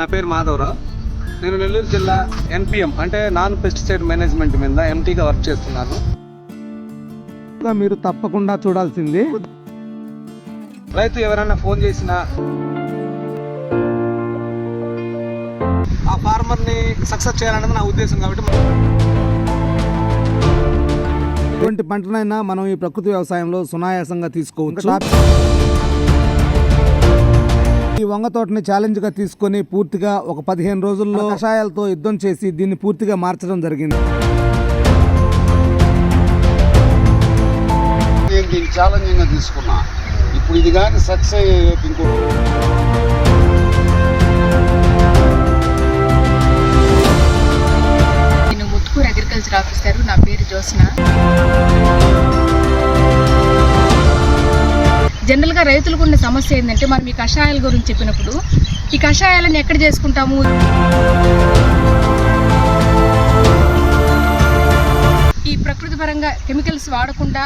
నా పేరు మాధవరావు. నేను నెల్లూరు జిల్లా ఎన్పిఎం అంటే నాన్ పెస్టిసైడ్ మేనేజ్మెంట్ మీద ఎంటీగా వర్క్ చేస్తున్నాను. మీరు తప్పకుండా చూడాల్సింది. రైతు ఎవరైనా ఫోన్ చేసినా ఆ ఫార్మర్ని సక్సెస్ చేయాలనేది నా ఉద్దేశం కాబట్టి ఎటువంటి పంటనైనా మనం ఈ ప్రకృతి వ్యవసాయంలో సునాయాసంగా తీసుకోవచ్చు. వంగ తోటని ఛాలెంజ్గా తీసుకొని పూర్తిగా ఒక పదిహేను రోజుల్లో కషాయాలతో యుద్ధం చేసి దీన్ని పూర్తిగా మార్చడం జరిగింది. నేను దీన్ని ఛాలెంజింగ్గా తీసుకున్నా. ఇప్పుడు ఇది కానీ సక్సెస్ అయ్యే ఇంకో నేను ముత్తుకూరు అగ్రికల్చర్ ఆఫీసర్ నా పేరు జ్యోత్స్న. జనరల్గా రైతులకు ఉన్న సమస్య ఏంటంటే మనం ఈ కషాయాల గురించి చెప్పినప్పుడు ఈ కషాయాలను ఎక్కడ చేసుకుంటాము? ఈ ప్రకృతి పరంగా కెమికల్స్ వాడకుండా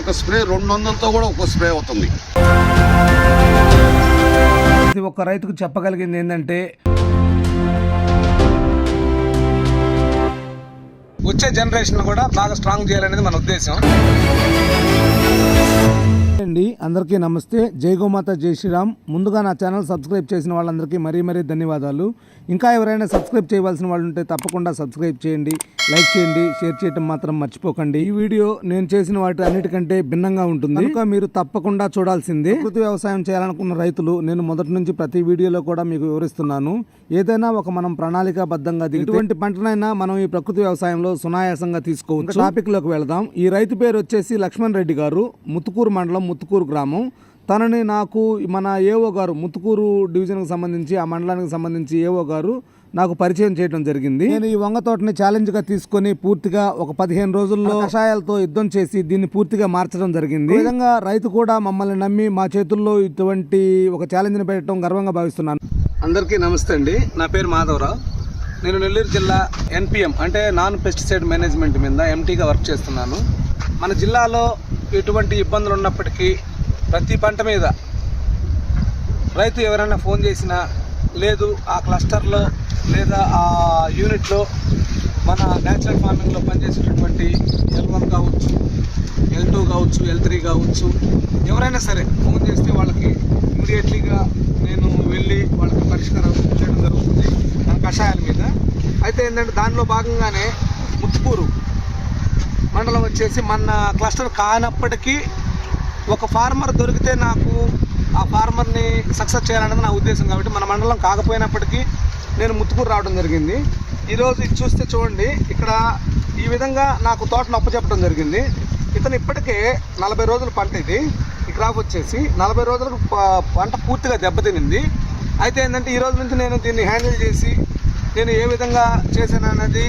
ఒక స్ప్రే రెండు వందలతో కూడా ఒక స్ప్రే అవుతుంది. ప్రతి ఒక్క రైతుకు చెప్పగలిగింది ఏంటంటే వచ్చే జనరేషన్ కూడా బాగా స్ట్రాంగ్ చేయాలనేది మన ఉద్దేశం. అండి. అందరికీ నమస్తే. జై గోమాత జై శ్రీరామ్. ముందుగా నా ఛానల్ సబ్స్క్రైబ్ చేసిన వాళ్ళందరికీ మరీ మరీ ధన్యవాదాలు. ఇంకా ఎవరైనా సబ్స్క్రైబ్ చేయవలసిన వాళ్ళు ఉంటే తప్పకుండా సబ్స్క్రైబ్ చేయండి లైక్ చేయండి షేర్ చేయడం మాత్రం మర్చిపోకండి. ఈ వీడియో నేను చేసిన వాటి అన్నిటికంటే భిన్నంగా ఉంటుంది. ఇంకా మీరు తప్పకుండా చూడాల్సిందే. ప్రకృతి వ్యవసాయం చేయాలనుకున్న రైతులు నేను మొదటి నుంచి ప్రతి వీడియోలో కూడా మీకు వివరిస్తున్నాను. ఏదైనా ఒక మనం ప్రణాళికాబద్ధంగా ఇటువంటి ఎటువంటి పంటనైనా మనం ఈ ప్రకృతి వ్యవసాయంలో సునాయాసంగా తీసుకోవచ్చు. టాపిక్లోకి వెళదాం. ఈ రైతు పేరు వచ్చేసి లక్ష్మణ్ రెడ్డి గారు ముత్తుకూరు మండలం ముత్తుకూరు గ్రామం. తనని నాకు మన ఏఓ గారు ముత్తుకూరు డివిజన్కి సంబంధించి ఆ మండలానికి సంబంధించి ఏఓ గారు నాకు పరిచయం చేయడం జరిగింది. నేను ఈ వంగ తోటని ఛాలెంజ్గా తీసుకొని పూర్తిగా ఒక పదిహేను రోజుల్లో కషాయాలతో యుద్ధం చేసి దీన్ని పూర్తిగా మార్చడం జరిగింది. ఈ విధంగా రైతు కూడా మమ్మల్ని నమ్మి మా చేతుల్లో ఇటువంటి ఒక ఛాలెంజ్ని పెట్టడం గర్వంగా భావిస్తున్నాను. అందరికీ నమస్తే అండి. నా పేరు మాధవరావు. నేను నెల్లూరు జిల్లా ఎన్పిఎం అంటే నాన్ పెస్టిసైడ్ మేనేజ్మెంట్ మీద ఎంటీగా వర్క్ చేస్తున్నాను. మన జిల్లాలో ఎటువంటి ఇబ్బందులు ఉన్నప్పటికీ ప్రతి పంట మీద రైతు ఎవరైనా ఫోన్ చేసినా లేదు ఆ క్లస్టర్లో లేదా ఆ యూనిట్లో మన న్యాచురల్ ఫార్మింగ్లో పనిచేసేటటువంటి ఎల్ వన్ కావచ్చు ఎల్ టూ కావచ్చు ఎల్ త్రీ కావచ్చు ఎవరైనా సరే ఫోన్ చేస్తే వాళ్ళకి ఇమీడియట్లీగా నేను వెళ్ళి వాళ్ళకి పరిష్కారం చేయడం జరుగుతుంది మన కషాయాల మీద. అయితే ఏంటంటే దానిలో భాగంగానే ముత్తుకూరు మండలం వచ్చేసి మన క్లస్టర్ కానప్పటికీ ఒక ఫార్మర్ దొరికితే నాకు ఆ ఫార్మర్ని సక్సెస్ చేయాలనేది నా ఉద్దేశం కాబట్టి మన మండలం కాకపోయినప్పటికీ నేను ముత్తుకూరు రావడం జరిగింది. ఈరోజు ఇది చూస్తే చూడండి ఇక్కడ ఈ విధంగా నాకు తోటను అప్పచెప్పడం జరిగింది. ఇతను ఇప్పటికే నలభై రోజుల పంట ఇది. ఈ క్రాప్ వచ్చేసి నలభై రోజులకు పంట పూర్తిగా దెబ్బతినింది. అయితే ఏంటంటే ఈ రోజు నుంచి నేను దీన్ని హ్యాండిల్ చేసి నేను ఏ విధంగా చేశాను అనేది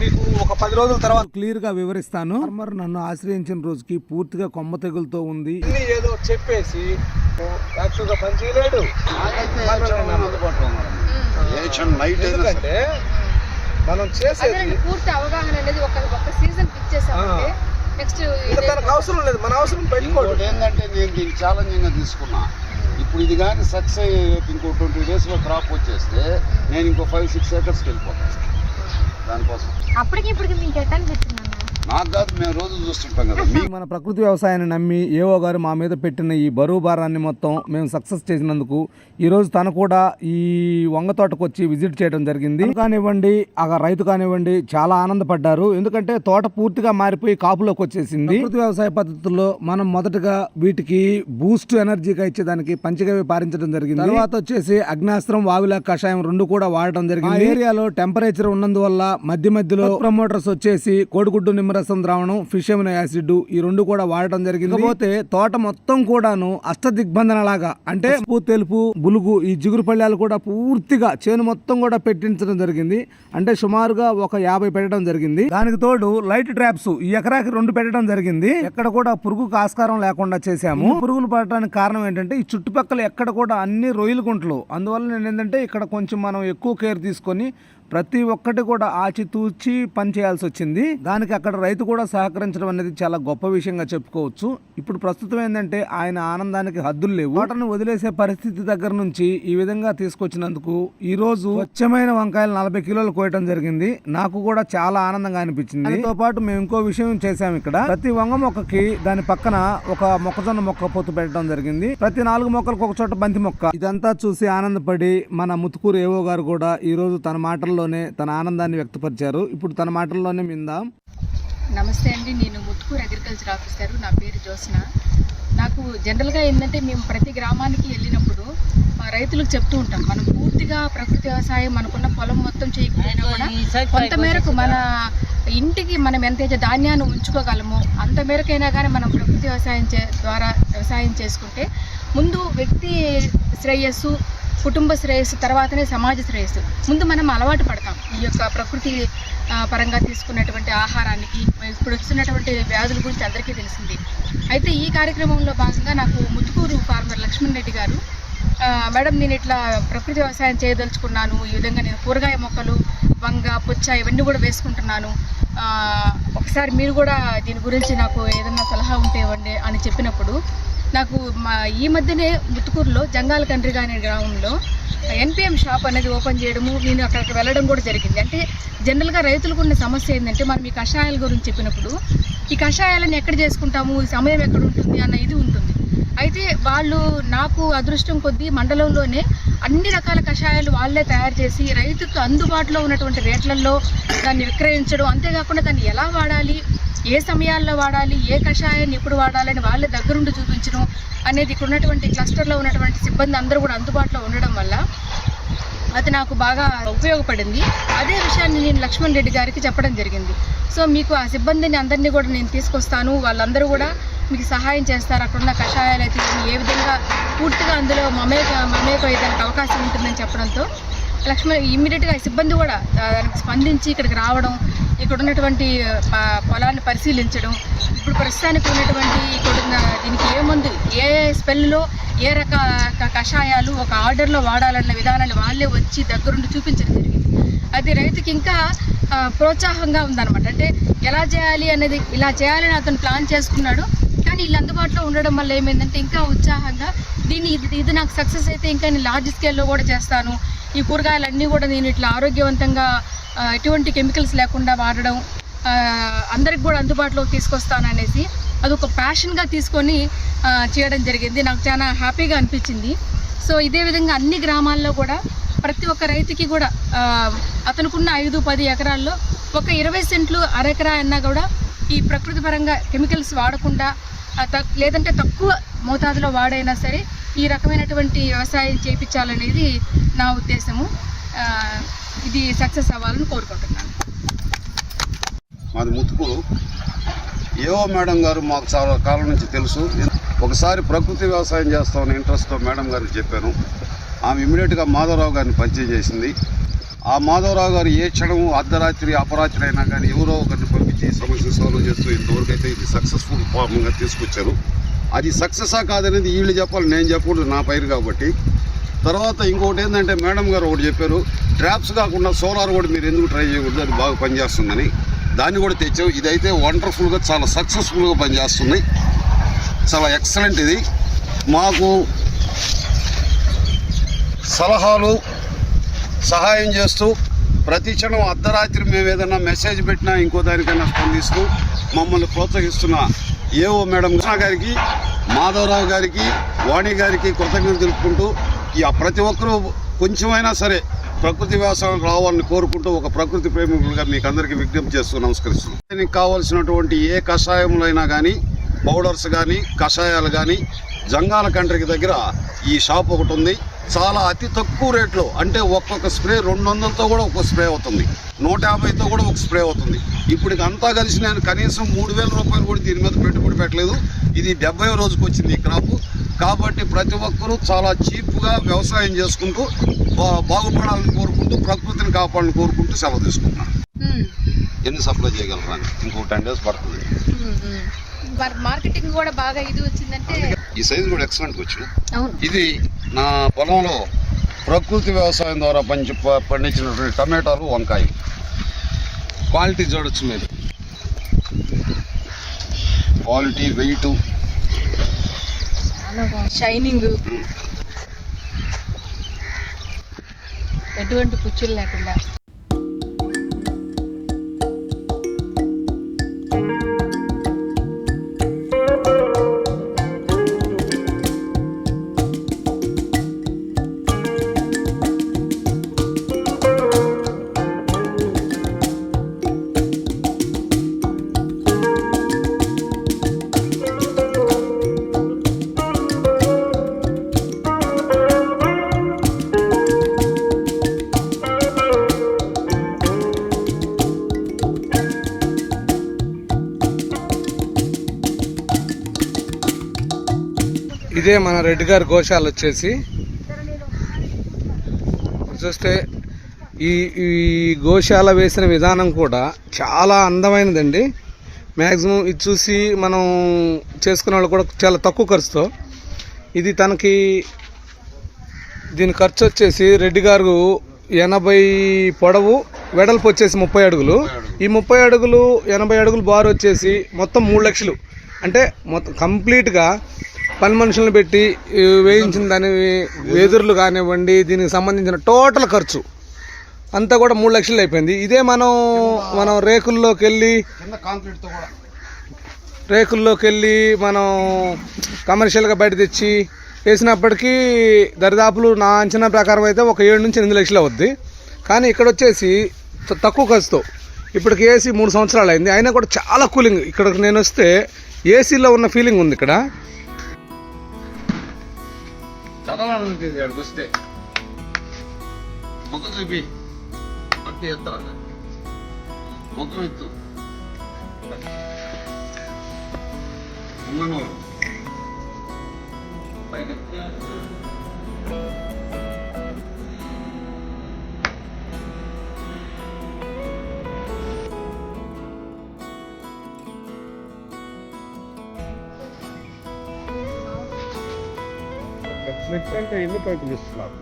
మీకు ఒక పది రోజుల తర్వాత క్లియర్గా వివరిస్తాను. ఫార్మర్ నన్ను ఆశ్రయించిన రోజుకి పూర్తిగా కొమ్మ తెగులతో ఉంది. ఏదో చెప్పేసి యాక్చువల్గా పని చేయలేడు ఏషన్ నైట్ అయినా సరే. ఎందుకంటే మనం చేసేది అదే పూర్తి అవగాహన అనేది ఒక ఒక సీజన్ ఇచ్చేసామంటే నెక్స్ట్ ఇంకా తనకు అవసరం లేదు. మన అవసరం పెట్టుకోడు. ఇంకోటి ఏంటంటే నేను దీన్ని ఛాలెంజింగ్గా తీసుకున్నా. ఇప్పుడు ఇది కానీ సక్సెస్ అయ్యే ఇంకో ట్వంటీ డేస్లో క్రాప్ వచ్చేస్తే నేను ఇంకో ఫైవ్ సిక్స్ ఏకర్స్కి వెళ్ళిపోతాను. దానికోసం. అప్పటికి ఇప్పటికి మీకు ఎట్లా అనిపిస్తుంది నాకు కాదు మేము రోజు చూస్తుంటాం కదా. మీ మన ప్రకృతి వ్యవసాయాన్ని నమ్మి ఏవో గారు మా మీద పెట్టిన ఈ బరువు భారాన్ని మొత్తం మేము సక్సెస్ చేసినందుకు ఈ రోజు తను కూడా ఈ వంగ తోటకు వచ్చి విజిట్ చేయడం జరిగింది. కానివ్వండి ఆ రైతు కానివ్వండి చాలా ఆనందపడ్డారు. ఎందుకంటే తోట పూర్తిగా మారిపోయి కాపులోకి వచ్చేసింది. ప్రకృతి వ్యవసాయ పద్ధతుల్లో మనం మొదటగా వీటికి బూస్ట్ ఎనర్జీగా ఇచ్చేదానికి పంచగవి పారించడం జరిగింది. తర్వాత వచ్చేసి అగ్నాస్త్రం వావిల కషాయం రెండు కూడా వాడటం జరిగింది. ఆ ఏరియాలో టెంపరేచర్ ఉన్నందువల్ల మధ్య మధ్యలో ప్రమోటర్స్ వచ్చేసి కోడిగుడ్డు నిమ్మరసం ద్రావణం ఫిష్ ఎమినో యాసిడ్ ఈ రెండు కూడా వాడటం జరిగింది. కాకపోతే తోట మొత్తం కూడాను అష్ట దిగ్బంధన లాగా అంటే తెలుపు బులుగు ఈ జిగురు పళ్ళాలు కూడా పూర్తిగా చేను మొత్తం కూడా పెట్టించడం జరిగింది. అంటే సుమారుగా ఒక యాభై పెట్టడం జరిగింది. దానికి తోడు లైట్ ట్రాప్స్ ఈ ఎకరాకి రెండు పెట్టడం జరిగింది. ఎక్కడ కూడా పురుగుకు ఆస్కారం లేకుండా చేశాము. పురుగులు పడటానికి కారణం ఏంటంటే ఈ చుట్టుపక్కల ఎక్కడ కూడా అన్ని రొయ్యల గుంటలు. అందువల్ల నేను ఏంటంటే ఇక్కడ కొంచెం మనం ఎక్కువ కేర్ తీసుకొని ప్రతి ఒక్కటి కూడా ఆచితూచి పని చేయాల్సి వచ్చింది. దానికి అక్కడ రైతు కూడా సహకరించడం అనేది చాలా గొప్ప విషయంగా చెప్పుకోవచ్చు. ఇప్పుడు ప్రస్తుతం ఏంటంటే ఆయన ఆనందానికి హద్దులు లేవు. వాటర్ని వదిలేసే పరిస్థితి దగ్గర నుంచి ఈ విధంగా తీసుకొచ్చినందుకు ఈ రోజు స్వచ్ఛమైన వంకాయలు నలభై కిలోలు కోయటం జరిగింది. నాకు కూడా చాలా ఆనందంగా అనిపించింది. దానితో పాటు మేము ఇంకో విషయం చేసాం ఇక్కడ. ప్రతి వంగ మొక్కకి దాని పక్కన ఒక మొక్కజొన్న మొక్క పొత్తు పెట్టడం జరిగింది. ప్రతి నాలుగు మొక్కలకు ఒక చోట బంతి మొక్క. ఇదంతా చూసి ఆనందపడి మన ముతుకూరు ఏవో గారు కూడా ఈ రోజు తన మాటలు మాటల్లోనే తన ఆనందాన్ని వ్యక్తపరిచారు. ఇప్పుడు తన మాటల్లోనే మిందాం నమస్తే అండి నేను ముత్తుకూరు అగ్రికల్చర్ ఆఫీసర్. నా పేరు జ్యోత్స్న. నాకు జనరల్గా ఏంటంటే మేము ప్రతి గ్రామానికి వెళ్ళినప్పుడు మా రైతులకు చెప్తూ ఉంటాం. మనం పూర్తిగా ప్రకృతి వ్యవసాయం మనకున్న పొలం మొత్తం చేయకపోయినా కూడా కొంత మేరకు మన ఇంటికి మనం ఎంతైతే ధాన్యాన్ని ఉంచుకోగలమో అంత మేరకైనా కానీ మనం ప్రకృతి వ్యవసాయం చే ద్వారా వ్యవసాయం చేసుకుంటే ముందు వ్యక్తి శ్రేయస్సు కుటుంబ శ్రేయస్సు తర్వాతనే సమాజ శ్రేయస్సు. ముందు మనం అలవాటు పడతాం. ఈ యొక్క ప్రకృతి పరంగా తీసుకున్నటువంటి ఆహారానికి ఇప్పుడు వస్తున్నటువంటి వ్యాధుల గురించి అందరికీ తెలిసింది. అయితే ఈ కార్యక్రమంలో భాగంగా నాకు ముత్తుకూరు ఫార్మర్ లక్ష్మణ్ రెడ్డి గారు మేడం నేను ఇట్లా ప్రకృతి వ్యవసాయం చేయదలుచుకున్నాను ఈ విధంగా నేను కూరగాయ మొక్కలు వంగ పుచ్చ ఇవన్నీ కూడా వేసుకుంటున్నాను. ఒకసారి మీరు కూడా దీని గురించి నాకు ఏదన్నా సలహా ఉంటే ఇవ్వండి అని చెప్పినప్పుడు నాకు మా ఈ మధ్యనే ముత్తుకూరులో జంగాల కండ్రిగా అనే గ్రామంలో ఎన్పిఎం షాప్ అనేది ఓపెన్ చేయడము నేను అక్కడికి వెళ్ళడం కూడా జరిగింది. అంటే జనరల్గా రైతులకు ఉన్న సమస్య ఏంటంటే మనం ఈ కషాయాల గురించి చెప్పినప్పుడు ఈ కషాయాలను ఎక్కడ చేసుకుంటాము ఈ సమయం ఎక్కడ ఉంటుంది అన్న ఇది ఉంటుంది. అయితే వాళ్ళు నాకు అదృష్టం కొద్దీ మండలంలోనే అన్ని రకాల కషాయాలు వాళ్ళే తయారు చేసి రైతుకు అందుబాటులో ఉన్నటువంటి రేట్లలో దాన్ని విక్రయించడం అంతేకాకుండా దాన్ని ఎలా వాడాలి ఏ సమయాల్లో వాడాలి ఏ కషాయాన్ని ఎప్పుడు వాడాలని వాళ్ళే దగ్గరుండి చూపించడం అనేది ఇక్కడ ఉన్నటువంటి క్లస్టర్లో ఉన్నటువంటి సిబ్బంది అందరూ కూడా అందుబాటులో ఉండడం వల్ల అది నాకు బాగా ఉపయోగపడింది. అదే విషయాన్ని నేను లక్ష్మణ్ రెడ్డి గారికి చెప్పడం జరిగింది. సో మీకు ఆ సిబ్బందిని అందరినీ కూడా నేను తీసుకొస్తాను. వాళ్ళందరూ కూడా మీకు సహాయం చేస్తారు. అక్కడున్న కషాయాలు అయితే ఏ విధంగా పూర్తిగా అందులో మమేక మమేక అవకాశం ఉంటుందని చెప్పడంతో లక్ష్మణ్ ఇమ్మీడియట్గా సిబ్బంది కూడా దానికి స్పందించి ఇక్కడికి రావడం ఇక్కడ ఉన్నటువంటి పొలాన్ని పరిశీలించడం ఇప్పుడు ప్రస్తుతానికి ఉన్నటువంటి ఇక్కడ ఉన్న దీనికి ఏ మందు ఏ స్పెల్లో ఏ రక కషాయాలు ఒక ఆర్డర్లో వాడాలన్న విధానాన్ని వాళ్ళే వచ్చి దగ్గరుండి చూపించడం జరిగింది. అది రైతుకి ఇంకా ప్రోత్సాహంగా ఉందన్నమాట. అంటే ఎలా చేయాలి అనేది ఇలా చేయాలని అతను ప్లాన్ చేసుకున్నాడు. కానీ వీళ్ళు అందుబాటులో ఉండడం వల్ల ఏమైందంటే ఇంకా ఉత్సాహంగా దీన్ని ఇది ఇది నాకు సక్సెస్ అయితే ఇంకా నేను లార్జ్ స్కేల్లో కూడా చేస్తాను. ఈ కూరగాయలన్నీ కూడా నేను ఇట్లా ఆరోగ్యవంతంగా ఎటువంటి కెమికల్స్ లేకుండా వాడడం అందరికి కూడా అందుబాటులోకి తీసుకొస్తాను అనేసి అది ఒక ప్యాషన్గా తీసుకొని చేయడం జరిగింది. నాకు చాలా హ్యాపీగా అనిపించింది. సో ఇదే విధంగా అన్ని గ్రామాల్లో కూడా ప్రతి ఒక్క రైతుకి కూడా అతనుకున్న ఐదు పది ఎకరాల్లో ఒక ఇరవై సెంట్లు అరెకరా అన్నా కూడా ఈ ప్రకృతి పరంగా కెమికల్స్ వాడకుండా లేదంటే తక్కువ మోతాదులో వాడైనా సరే ఈ రకమైనటువంటి వ్యవసాయం చేయించాలనేది నా ఉద్దేశము. ఇది సక్సెస్ అవ్వాలని కోరుకుంటున్నాను. మాది ముత్తుకూరు. ఏవో మేడం గారు మాకు చాలా కాలం నుంచి తెలుసు. ఒకసారి ప్రకృతి వ్యవసాయం చేస్తామని ఇంట్రెస్ట్తో మేడం గారికి చెప్పాను. ఆమె ఇమీడియట్గా మాధవరావు గారిని పరిచయం చేసింది. ఆ మాధవరావు గారు ఏ క్షణము అర్ధరాత్రి అపరాత్రి అయినా కానీ ఎవరో ఒకరిని వచ్చి సమస్య సాల్వ్ చేస్తూ ఇంతవరకు అయితే ఇది సక్సెస్ఫుల్ ఫార్మ్గా తీసుకొచ్చారు. అది సక్సెసా కాదనేది వీళ్ళు చెప్పాలి నేను చెప్పకూడదు నా పైరు కాబట్టి. తర్వాత ఇంకొకటి ఏంటంటే మేడం గారు ఒకటి చెప్పారు ట్రాప్స్ కాకుండా సోలార్ కూడా మీరు ఎందుకు ట్రై చేయకూడదు? అది బాగా పనిచేస్తుందని. దాన్ని కూడా తెచ్చాం ఇదైతే వండర్ఫుల్గా చాలా సక్సెస్ఫుల్గా పనిచేస్తుంది. చాలా ఎక్సలెంట్ ఇది. మాకు సలహాలు సహాయం చేస్తూ ప్రతి క్షణం అర్ధరాత్రి మేము ఏదైనా మెసేజ్ పెట్టినా ఇంకో దానికైనా స్పందిస్తూ మమ్మల్ని ప్రోత్సహిస్తున్న ఏఓ మేడం కృష్ణ గారికి మాధవరావు గారికి వాణి గారికి కృతజ్ఞతలు తెలుపుకుంటూ ఈ ప్రతి ఒక్కరూ కొంచెమైనా సరే ప్రకృతి వ్యవసాయం రావాలని కోరుకుంటూ ఒక ప్రకృతి ప్రేమికులుగా మీకు అందరికీ విజ్ఞప్తి చేస్తూ నమస్కరిస్తున్నాను దీనికి కావాల్సినటువంటి ఏ కషాయములైనా కానీ పౌడర్స్ కానీ కషాయాలు కానీ జంగాల కంట్రీకి దగ్గర ఈ షాప్ ఒకటి ఉంది. చాలా అతి తక్కువ రేట్లో అంటే ఒక్కొక్క స్ప్రే రెండు వందలతో కూడా ఒక స్ప్రే అవుతుంది. నూట యాభైతో కూడా ఒక స్ప్రే అవుతుంది. ఇప్పుడు అంతా కలిసి నేను కనీసం మూడు వేల రూపాయలు కూడా దీని మీద పెట్టుబడి పెట్టలేదు. ఇది డెబ్బై రోజుకి వచ్చింది ఈ క్రాప్. కాబట్టి ప్రతి ఒక్కరూ చాలా చీప్గా వ్యవసాయం చేసుకుంటూ బా- బాగుపడాలని కోరుకుంటూ ప్రకృతిని కాపాడాలని కోరుకుంటూ సెలవు తీసుకుంటున్నాను. ఎన్ని సప్లై చేయగలరా. ఇంకో టెన్ డేస్ పడుతుంది. మార్కెటింగ్ కూడా బాగా ఇది వచ్చిందంటే ఈ సైజు కూడా ఎక్సలెంట్ వచ్చింది. ఇది నా పొలంలో ప్రకృతి వ్యవసాయం ద్వారా పంచి పండించినటువంటి టమాటాలు వంకాయ క్వాలిటీ చూడొచ్చు మీరు. క్వాలిటీ వెయిట్ షైనింగ్ ఎటువంటి పుచ్చులు లేకుండా. ఇదే మన రెడ్డి గారి గోశాల వచ్చేసి. చూస్తే ఈ ఈ గోశాల వేసిన విధానం కూడా చాలా అందమైనదండి. మ్యాక్సిమం ఇది చూసి మనం చేసుకునే వాళ్ళు కూడా చాలా తక్కువ ఖర్చుతో. ఇది తనకి దీని ఖర్చు వచ్చేసి రెడ్డి గారు ఎనభై పొడవు వెడల్పు వచ్చేసి ముప్పై అడుగులు. ఈ ముప్పై అడుగులు ఎనభై అడుగులు బారు వచ్చేసి మొత్తం మూడు లక్షలు. అంటే మొత్తం కంప్లీట్గా పని మనుషులను పెట్టి వేయించిన దాని వెదురులు కానివ్వండి దీనికి సంబంధించిన టోటల్ ఖర్చు. అంతా కూడా మూడు లక్షలు అయిపోయింది. ఇదే మనం మనం రేకుల్లోకి వెళ్ళి రేకుల్లోకి వెళ్ళి మనం కమర్షియల్గా బయట తెచ్చి వేసినప్పటికీ దరిదాపులు నా అంచనా ప్రకారం అయితే ఒక ఏడు నుంచి ఎనిమిది లక్షలు అవుద్ది. కానీ ఇక్కడ వచ్చేసి తక్కువ ఖర్చుతో. ఇప్పటికి ఏసీ మూడు సంవత్సరాలు అయింది. అయినా కూడా చాలా కూలింగ్. ఇక్కడ నేను వస్తే ఏసీలో ఉన్న ఫీలింగ్ ఉంది ఇక్కడ. 頭の上でやるとして僕の指こうやってやったらね僕の指こんなもん。ఉమ్మనూరు ఎన్ని పైపులు ఇస్తున్నారు?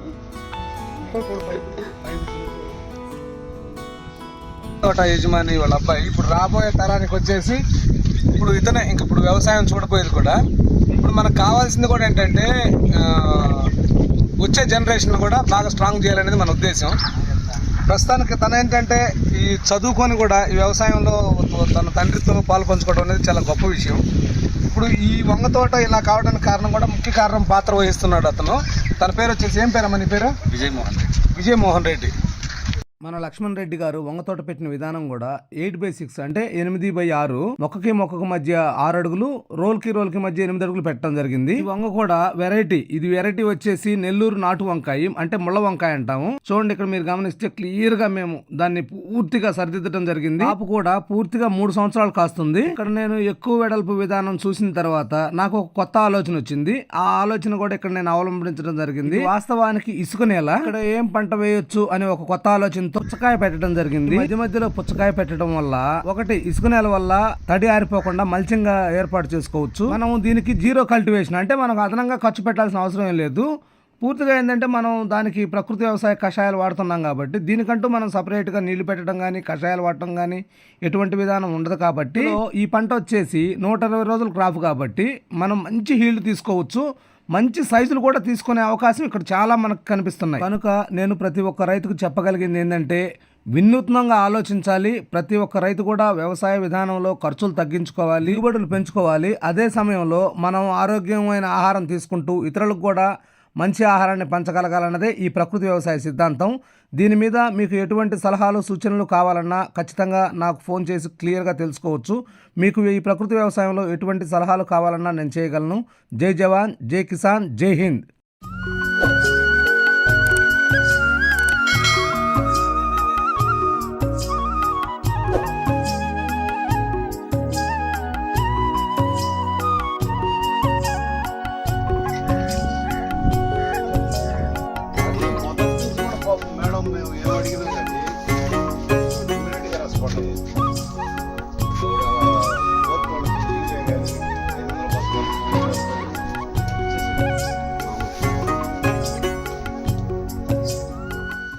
తోట యజమాని వాళ్ళ అబ్బాయి ఇప్పుడు రాబోయే తరానికి వచ్చేసి ఇప్పుడు ఇతనే ఇంక ఇప్పుడు వ్యవసాయం చూడపోయేది కూడా. ఇప్పుడు మనకు కావాల్సింది కూడా ఏంటంటే వచ్చే జనరేషన్ కూడా బాగా స్ట్రాంగ్ చేయాలనేది మన ఉద్దేశం. ప్రస్తుతానికి తన ఏంటంటే ఈ చదువుకొని కూడా ఈ వ్యవసాయంలో తన తండ్రితో పాలు పంచుకోవడం అనేది చాలా గొప్ప విషయం. ఇప్పుడు ఈ వంగ తోట ఇలా కావడానికి కారణం కూడా ముఖ్య కారణం పాత్ర వహిస్తున్నాడు అతను. తన పేరు వచ్చేసి ఏం పేరమ్మా నీ పేరు? విజయమోహన్ విజయమోహన్ రెడ్డి. మన లక్ష్మణ్ రెడ్డి గారు వంగతోట పెట్టిన విధానం కూడా ఎయిట్ బై సిక్స్ అంటే ఎనిమిది బై ఆరు మొక్కకి మొక్కకి మధ్య ఆరు అడుగులు రోల్కి రోల్కి మధ్య ఎనిమిది అడుగులు పెట్టడం జరిగింది. ఈ వంగ కూడా వెరైటీ ఇది వెరైటీ వచ్చేసి నెల్లూరు నాటు వంకాయ అంటే ముళ్ళ వంకాయ అంటాము. చూడండి ఇక్కడ మీరు గమనిస్తే క్లియర్గా మేము దాన్ని పూర్తిగా సరిదిద్దడం జరిగింది. ఆపు కూడా పూర్తిగా మూడు సంవత్సరాలు కాస్తుంది. ఇక్కడ నేను ఎక్కువ వెడల్పు విధానం చూసిన తర్వాత నాకు ఒక కొత్త ఆలోచన వచ్చింది. ఆ ఆలోచన కూడా ఇక్కడ నేను అవలంబించడం జరిగింది. వాస్తవానికి ఇసుక నేల. ఇక్కడ ఏం పంట వేయొచ్చు అనే ఒక కొత్త ఆలోచనతో పుచ్చకాయ పెట్టడం జరిగింది. మధ్య మధ్యలో పుచ్చకాయ పెట్టడం వల్ల ఒకటి ఇసుక నేల వల్ల తడి ఆరిపోకుండా మల్చింగ్ ఏర్పాటు చేసుకోవచ్చు. మనం దీనికి జీరో కల్టివేషన్ అంటే మనకు అదనంగా ఖర్చు పెట్టాల్సిన అవసరం ఏం లేదు. పూర్తిగా ఏంటంటే మనం దానికి ప్రకృతి వ్యవసాయ కషాయాలు వాడుతున్నాం కాబట్టి దీనికంటూ మనం సపరేట్గా నీళ్ళు పెట్టడం కానీ కషాయాలు వాడటం కానీ ఎటువంటి విధానం ఉండదు కాబట్టి ఈ పంట వచ్చేసి నూట ఇరవై రోజుల క్రాప్ కాబట్టి మనం మంచి హీల్డ్ తీసుకోవచ్చు. మంచి సైజులు కూడా తీసుకునే అవకాశం ఇక్కడ చాలా మనకు కనిపిస్తున్నాయి. కనుక నేను ప్రతి ఒక్క రైతుకు చెప్పగలిగింది ఏంటంటే వినూత్నంగా ఆలోచించాలి ప్రతి ఒక్క రైతు కూడా వ్యవసాయ విధానంలో ఖర్చులు తగ్గించుకోవాలి దిగుబడులు పెంచుకోవాలి. అదే సమయంలో మనం ఆరోగ్యమైన ఆహారం తీసుకుంటూ ఇతరులకు కూడా మంచి ఆహారాన్ని పంచగలగాలన్నదే ఈ ప్రకృతి వ్యవసాయ సిద్ధాంతం. దీని మీద మీకు ఎటువంటి సలహాలు సూచనలు కావాలన్నా ఖచ్చితంగా నాకు ఫోన్ చేసి క్లియర్గా తెలుసుకోవచ్చు. మీకు ఈ ప్రకృతి వ్యవసాయంలో ఎటువంటి సలహాలు కావాలన్నా నేను చేయగలను. జై జవాన్ జై కిసాన్ జై హింద్.